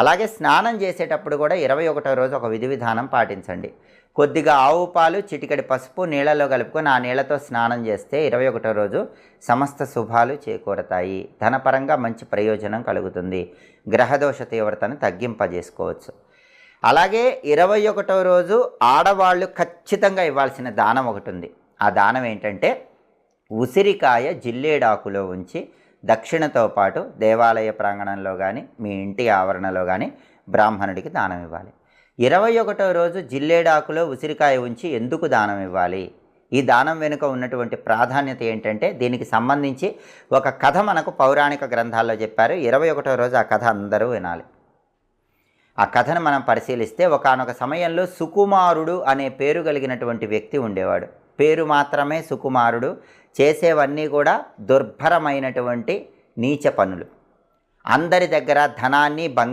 అలాగే స్నానం చేసేటప్పుడు కూడా ఇరవై ఒకటో రోజు ఒక విధి విధానం పాటించండి. కొద్దిగా ఆవు పాలు చిటికడి పసుపు నీళ్ళలో కలుపుకొని ఆ నీళ్ళతో స్నానం చేస్తే ఇరవై ఒకటో రోజు సమస్త శుభాలు చేకూరతాయి. ధనపరంగా మంచి ప్రయోజనం కలుగుతుంది. గ్రహదోష తీవ్రతను తగ్గింపజేసుకోవచ్చు. అలాగే ఇరవై ఒకటో రోజు ఆడవాళ్ళు ఖచ్చితంగా ఇవ్వాల్సిన దానం ఒకటి ఉంది. ఆ దానం ఏంటంటే ఉసిరికాయ జిల్లేడాకులో ఉంచి దక్షిణతో పాటు దేవాలయ ప్రాంగణంలో కానీ మీ ఇంటి ఆవరణలో కానీ బ్రాహ్మణుడికి దానం ఇవ్వాలి. ఇరవై ఒకటో రోజు జిల్లేడాకులో ఉసిరికాయ ఉంచి ఎందుకు దానం ఇవ్వాలి? ఈ దానం వెనుక ఉన్నటువంటి ప్రాధాన్యత ఏంటంటే దీనికి సంబంధించి ఒక కథ మనకు పౌరాణిక గ్రంథాల్లో చెప్పారు. ఇరవై ఒకటో రోజు ఆ కథ అందరూ వినాలి. ఆ కథను మనం పరిశీలిస్తే ఒకానొక సమయంలో సుకుమారుడు అనే పేరు కలిగినటువంటి వ్యక్తి ఉండేవాడు. పేరు మాత్రమే సుకుమారుడు చేసేవన్నీ కూడా దుర్భరమైనటువంటి నీచ పనులు. అందరి దగ్గర ధనాన్ని బంగారు